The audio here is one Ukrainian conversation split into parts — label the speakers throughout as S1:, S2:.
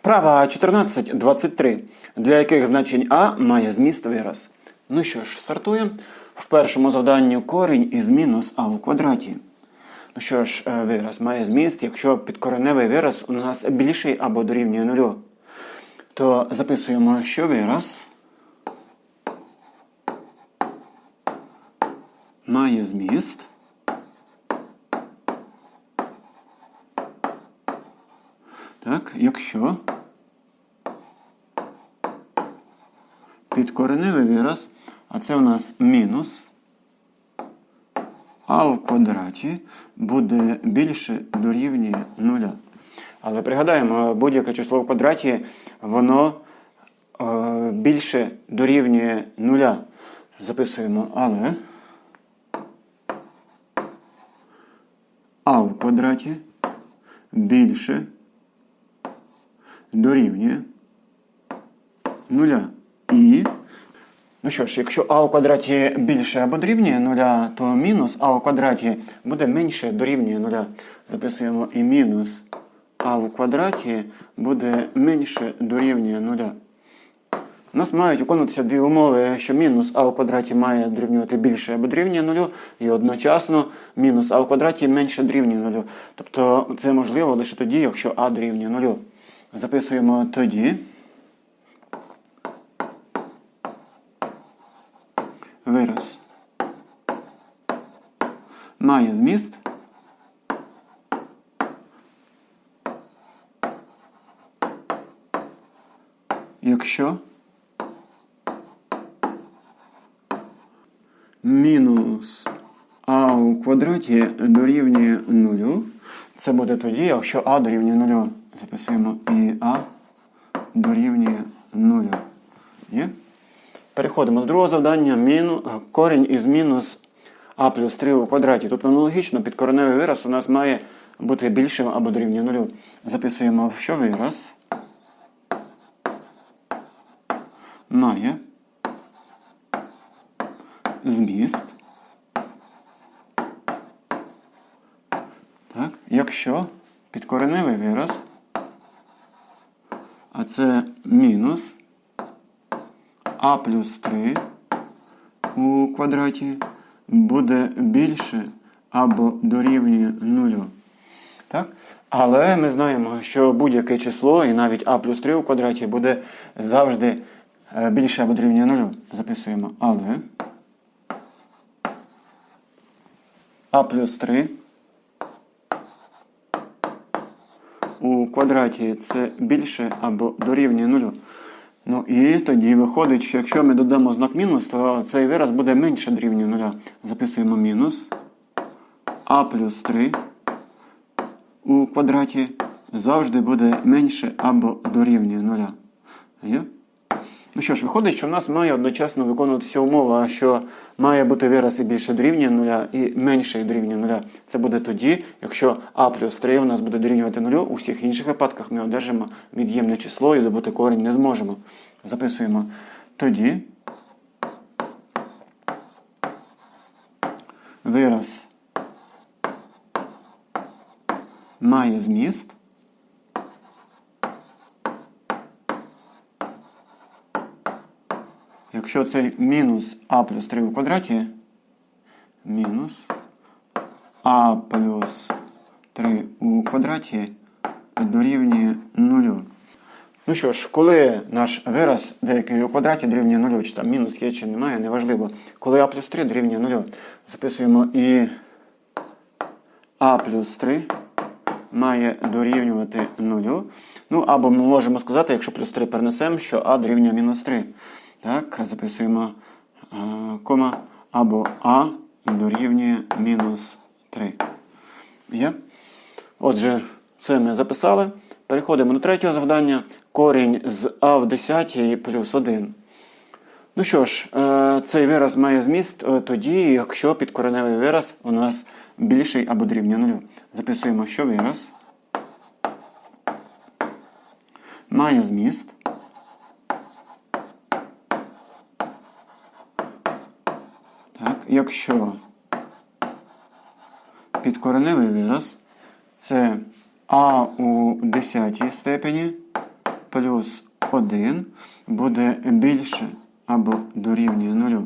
S1: Вправа 14.23, для яких значень А має зміст вираз. Ну що ж, стартуємо. В першому завданні корінь із мінус А у квадраті. Ну що ж, е, вираз має зміст, якщо підкореневий вираз у нас більший або дорівнює нулю. То записуємо, що вираз має зміст. Так, якщо підкореневий вираз, а це у нас мінус а в квадраті буде більше дорівнює нуля. Але пригадаємо, будь-яке число в квадраті, воно е, більше дорівнює нуля. Записуємо, але а в квадраті більше дорівнює нуля. І, ну що ж, якщо а у квадраті більше або дорівнює нуля, то мінус а у квадраті буде менше дорівнює нуля. Записуємо і мінус а в квадраті буде менше дорівнює нуля. У нас мають виконуватися дві умови, що мінус а у квадраті має дорівнювати більше або дорівнює нулю, і одночасно мінус а у квадраті менше дорівнює нулю. Тобто це можливо лише тоді, якщо а дорівнює нулю. Записуємо тоді. Вираз має зміст. Якщо мінус а у квадраті дорівнює нулю, це буде тоді, якщо а дорівнює нулю. Записуємо і а дорівнює нулю. Є? Переходимо до другого завдання. Міну, корінь із мінус а плюс 3 у квадраті. Тут аналогічно підкореневий вираз у нас має бути більшим або дорівнює нулю. Записуємо, що вираз має зміст. Так, якщо підкореневий вираз, а це мінус а плюс 3 у квадраті буде більше або дорівнює нулю. Так? Але ми знаємо, що будь-яке число, і навіть а плюс 3 у квадраті буде завжди е, більше або дорівнює нулю. Записуємо але а плюс 3 у квадраті це більше або дорівнює нулю. Ну і тоді виходить, що якщо ми додамо знак мінус, то цей вираз буде менше дорівнює нуля. Записуємо мінус а плюс 3 у квадраті завжди буде менше або дорівнює нуля. Ну що ж, виходить, що в нас має одночасно виконуватися умова, що має бути вираз і більше дорівнює нуля, і менше дорівнює нуля. Це буде тоді, якщо а плюс 3 у нас буде дорівнювати нулю, у всіх інших випадках ми одержимо від'ємне число і добути корінь не зможемо. Записуємо тоді. Вираз має зміст. Якщо це мінус а плюс 3 у квадраті, мінус а плюс 3 у квадраті дорівнює нулю. Ну що ж, коли наш вираз деякий у квадраті дорівнює нулю, чи там мінус є, чи немає, неважливо. Коли а плюс 3 дорівнює нулю, записуємо і а плюс 3 має дорівнювати нулю. Ну, або ми можемо сказати, якщо плюс 3 перенесемо, що а дорівнює мінус 3. Так, записуємо а, кома або а дорівнює мінус 3. Є? Отже, це ми записали. Переходимо до третього завдання. Корінь з а в 10 плюс 1. Ну що ж, е, цей вираз має зміст е, тоді, якщо підкореневий вираз у нас більший або дорівнює нулю. Записуємо, що вираз має зміст. Так, якщо підкореневий вираз це а у 10 степені плюс 1 буде більше або дорівнює 0.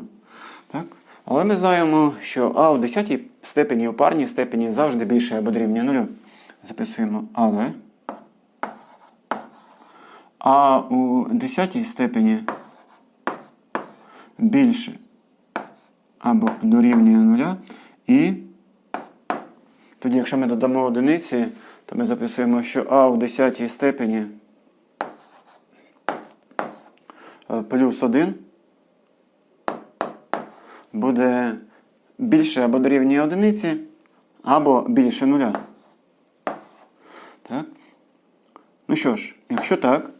S1: Так? Але ми знаємо, що а у 10 степені у парній степені завжди більше або дорівнює 0. Записуємо але. А у 10 степені більше або дорівнює 0. І тоді, якщо ми додамо одиниці, то ми записуємо, що а у 10 степені е, плюс 1 буде більше або дорівнює одиниці, або більше нуля. Так? Ну що ж, якщо так,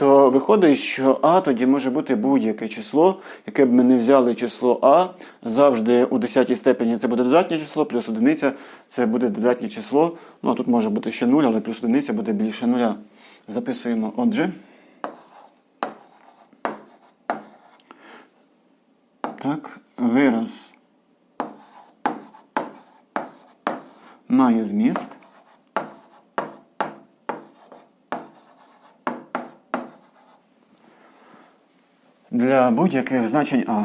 S1: то виходить, що А тоді може бути будь-яке число, яке б ми не взяли число А, завжди у 10 степені це буде додатнє число, плюс одиниця це буде додатнє число. Ну а тут може бути ще 0, але плюс одиниця буде більше нуля. Записуємо отже. Так, вираз має зміст. Будь-яких значень А.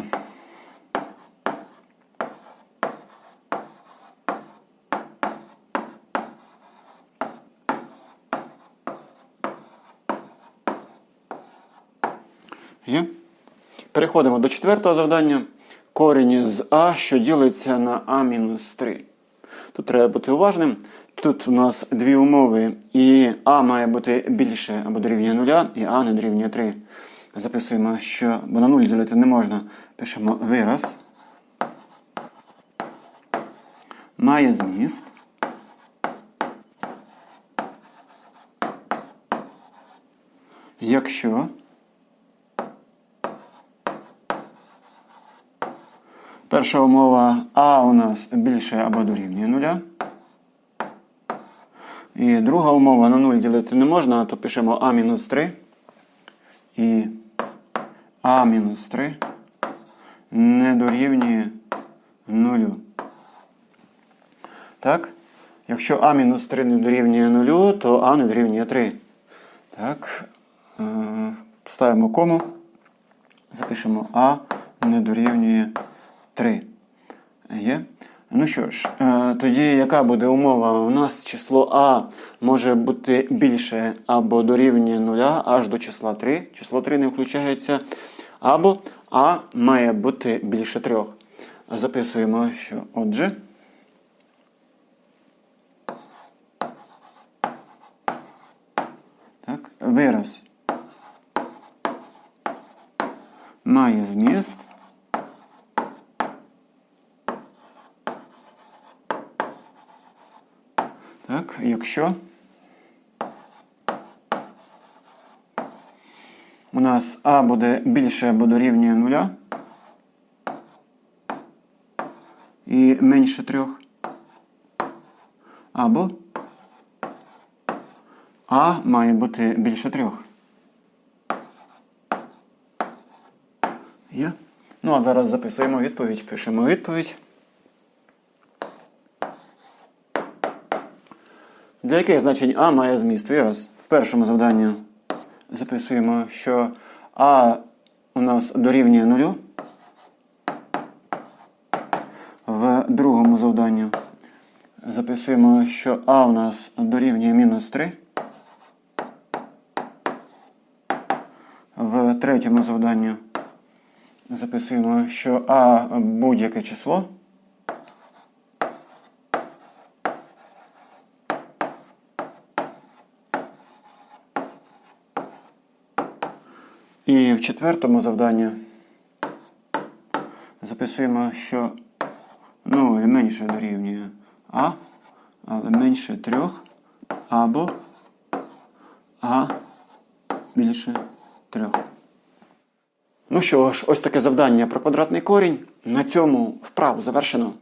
S1: Є? Переходимо до четвертого завдання. Корінь з А, що ділиться на А-3. Тут треба бути уважним. Тут у нас дві умови, і А має бути більше або дорівнює 0, і А не дорівнює 3. Записуємо, що бо на 0 ділити не можна. Пишемо вираз. Має зміст. Якщо перша умова А у нас більше або дорівнює 0. І друга умова на 0 ділити не можна, то пишемо А-3. І А-3 не дорівнює 0. Так? Якщо А-3 не дорівнює 0, то А не дорівнює 3. Так. е, Ставимо кому. Запишемо А не дорівнює 3. Є? Ну що ж, е, тоді яка буде умова? У нас число А може бути більше або дорівнює 0 аж до числа 3. Число 3 не включається. Або А має бути більше 3. Записуємо, що отже. Так, вираз має зміст. Так, якщо нас А буде більше або дорівнює нуля і менше трьох, або А має бути більше трьох. Є? Ну, а зараз записуємо відповідь, пишемо відповідь. Для яких значень А має зміст вираз? В першому завданні записуємо, що А у нас дорівнює нулю. В другому завданні записуємо, що А у нас дорівнює мінус 3. В третьому завданні записуємо, що А будь-яке число. І в четвертому завданні записуємо, що 0 менше дорівнює А, але менше 3, або А більше 3. Ну що ж, ось таке завдання про квадратний корінь. На цьому вправу завершено.